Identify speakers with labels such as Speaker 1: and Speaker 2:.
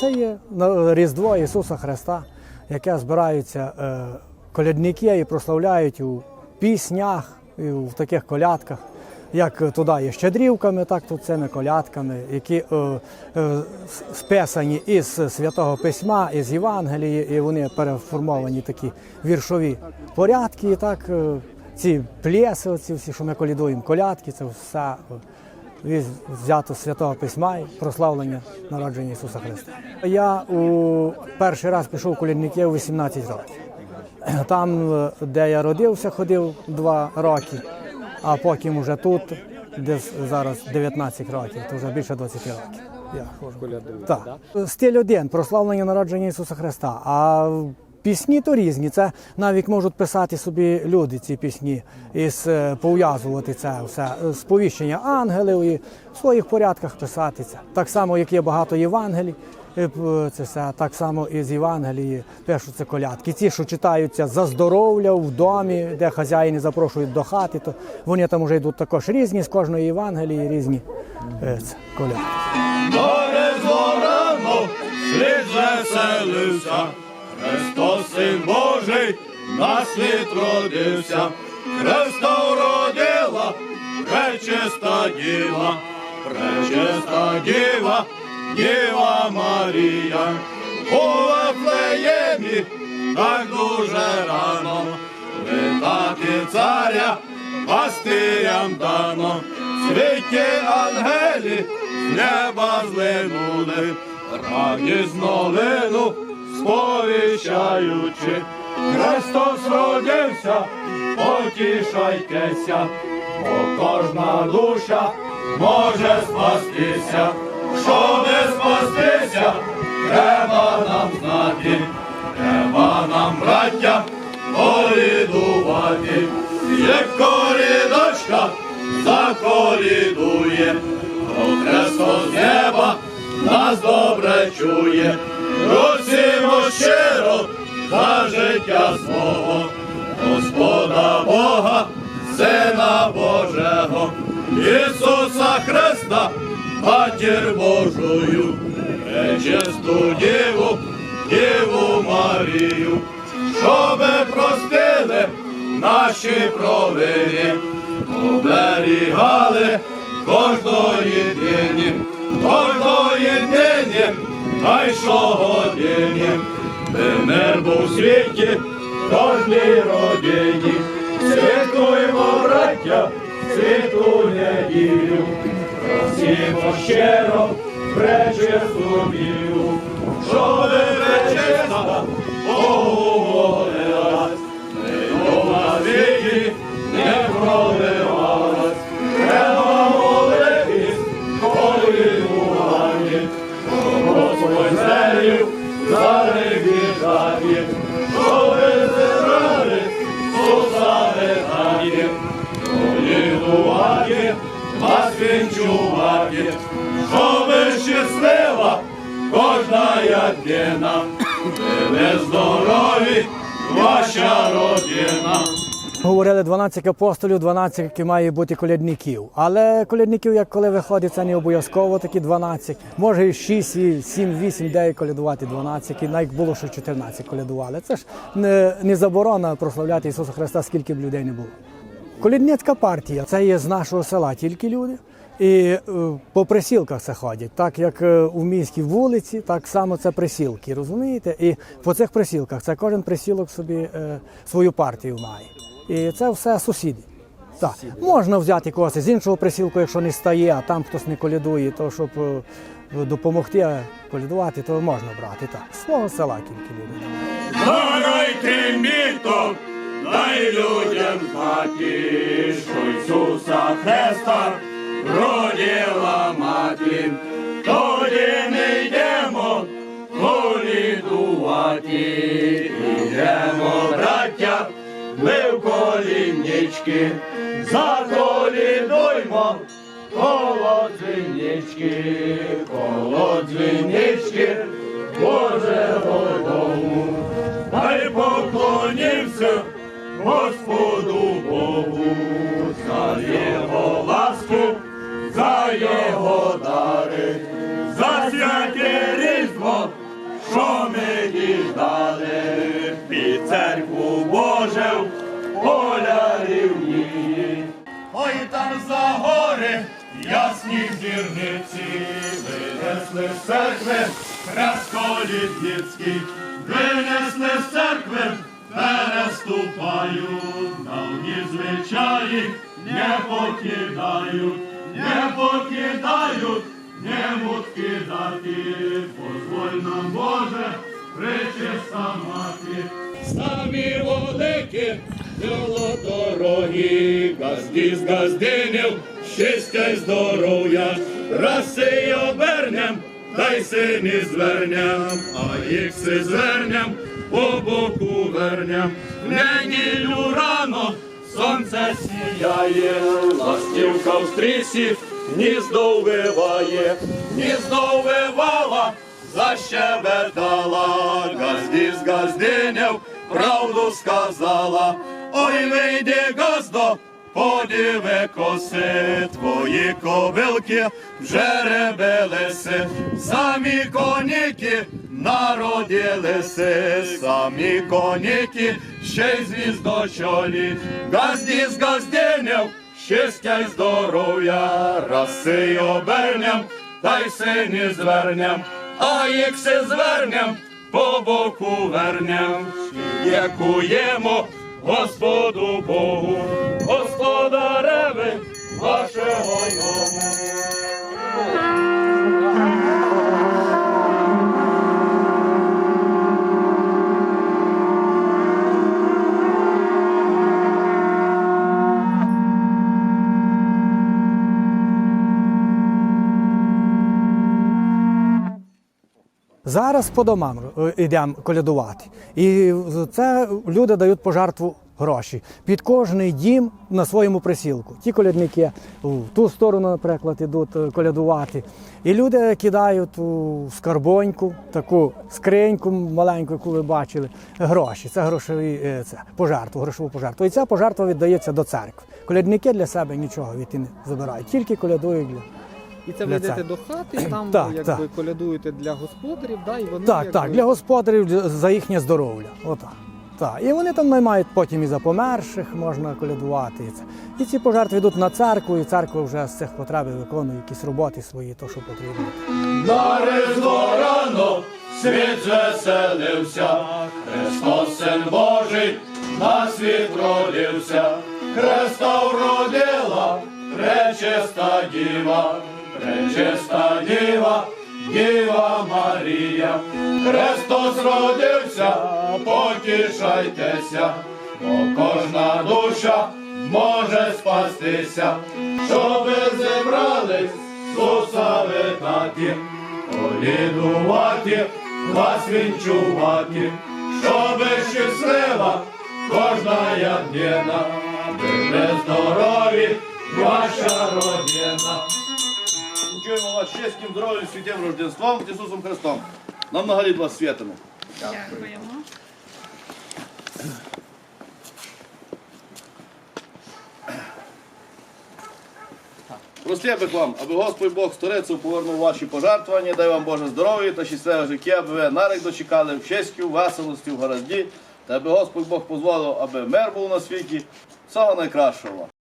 Speaker 1: Це є Різдво Ісуса Христа, яке збираються е, колядники і прославляють у піснях, і в таких колядках. Як туди є щедрівками, так тут цими колядками, які е, е, списані із Святого Письма, із Євангелії, і вони переформовані такі віршові порядки. І так е, ці плеси, оці всі, що ми колядуємо, колядки, це все е, взято з святого письма і прославлення народження Ісуса Христа. Я у перший раз пішов колядники у 18 років. Там, е, де я родився, ходив два роки, а потім уже тут, де зараз 19 років, то вже більше 20 років. Я ходжу. Так. Стиль один прославлення народження Ісуса Христа. А пісні то різні. Це навіть можуть писати собі люди ці пісні і с- пов'язувати це все. е, Сповіщення ангелів і в своїх порядках писати це. Так само, як є багато Євангелій. е, Це все так само і з Євангелії пишуться колядки. Ці, що читаються за здоров'я в домі, де хазяїни запрошують до хати, то вони там вже йдуть також різні з кожної Євангелії, різні е, це, колядки.
Speaker 2: Горе зорано, світ веселився, Христос Син Божий, на світ родився, Христа вродила, пречиста діва, пречиста діва, Діва Марія, у Вифлеємі так дуже рано, вітати царя, пастирям дано, світі ангелі, з неба злинули, радість новину, сповіщаючи, Христос родився, потішайтеся, бо кожна душа може спастися, щоби спастися, треба нам знати, треба нам, браття, колідувати, як корідочка заколідує, то Христос з неба нас добре чує, Ісуса Христа, Матір Божою, пречисту Діву, Діву Марію, щоби простили наші провини, оберігали кожної дні, кожної дні, а й щогодині, би мир був у світі, кожній родині, святкуємо, браття, святу неділю, просимо щиро, пречисту віру, щоби ядина, ви здорові, ваша родина.
Speaker 1: Говорили 12 апостолів, 12 які має бути колядників. Але колядників, як коли виходить, це не обов'язково такі 12. Може і 6, і 7, 8, 9 колядувати 12, і навіть було, що 14 колядували. Це ж не, не заборона прославляти Ісуса Христа, скільки б людей не було. Колядницька партія це є з нашого села тільки люди. І е, по присілках це ходять. Так як е, у міській вулиці, так само це присілки, розумієте? І по цих присілках це кожен присілок собі е, свою партію має. І це все сусіди. Так. Можна взяти когось з іншого присілку, якщо не стає, а там хтось не колядує, то щоб допомогти колядувати, то можна брати. Так. Свого села тільки люди.
Speaker 2: Даруйте міток, дай людям знати, що Ісуса Христа родила мати. Тоді не йдемо колідувати, йдемо, браття, ми в коліннички, заколідуймо коло дзвінички, коло дзвінички, Божого дому. Молимося Господу Богу діждали під церкву Божев, поля рівні. Ой там за гори ясні зірниці винесли з церкви Хрестолітницький, винесли з церкви, переступають, давні звичаї не покидають, не покидають, не будуть кидати, позволь нам, Боже, причиста мати. Самі великі, золоторогі, газді з газдинів, щастя й здоров'я, раси обернем, та й сині звернем, а їх си звернем, по боку вернем. В неділю рано сонце сіяє, ластівка в стрісі, гніздо виває, гніздо вивала, защебетала, газді з газдинів, правду сказала, ой вийди газдо, подиви коси, твої кобилки вже ребелися, самі коніки народилися, самі коніки, ще й звіздочолі, газді з газдинів, щастя й здоров'я, раси й обернем, та й сині звернем, а як се звернем, по боку вернем, дякуємо Господу Богу, Господареви вашого дому.
Speaker 1: Зараз по домам е, йдемо колядувати. І це люди дають пожертву гроші. Під кожний дім на своєму присілку. Ті колядники в ту сторону, наприклад, йдуть е, колядувати. І люди кидають у скарбоньку, таку скриньку маленьку, яку ви бачили, гроші. Це грошові е, це, пожертву, грошову пожертву. І ця пожертва віддається до церкви. Колядники для себе нічого від не забирають, тільки колядують для.
Speaker 3: І це ви йдете до хати, там
Speaker 1: Так,
Speaker 3: ви якби
Speaker 1: так.
Speaker 3: колядуєте для господарів, да, і вони
Speaker 1: Так,
Speaker 3: якби,
Speaker 1: так, для господарів за їхнє здоров'я. Отак. Так. І вони там наймають потім і за померших можна колядувати. І, це. і ці пожертви йдуть на церкву, і церква вже з цих потреб виконує якісь роботи свої, то що потрібно.
Speaker 2: На різдво рано світ звеселився, Христос Син Божий на світ родився, Христа вродила пречиста діва, пречиста діва, Діва Марія, Христос родився, потішайтеся, бо кожна душа може спастися, щоби зібрались Ісуса витати, полідувати, вас вінчувати, щоби щаслива кожна яднина, ви здорові, ваша родина.
Speaker 4: Вінчуємо вас щастям, здоров'ям, святим Рождеством з Ісусом Христом. На много вас святимо.
Speaker 5: Дякуємо.
Speaker 4: Би вам, аби Господь Бог сторицю повернув ваші пожертвування, дай вам Боже здоров'я та щасливе життя, аби ви нарік дочекали в щастю, веселості, в гаразді, та аби Господь Бог дозволив, аби мир був на світі, всього найкращого.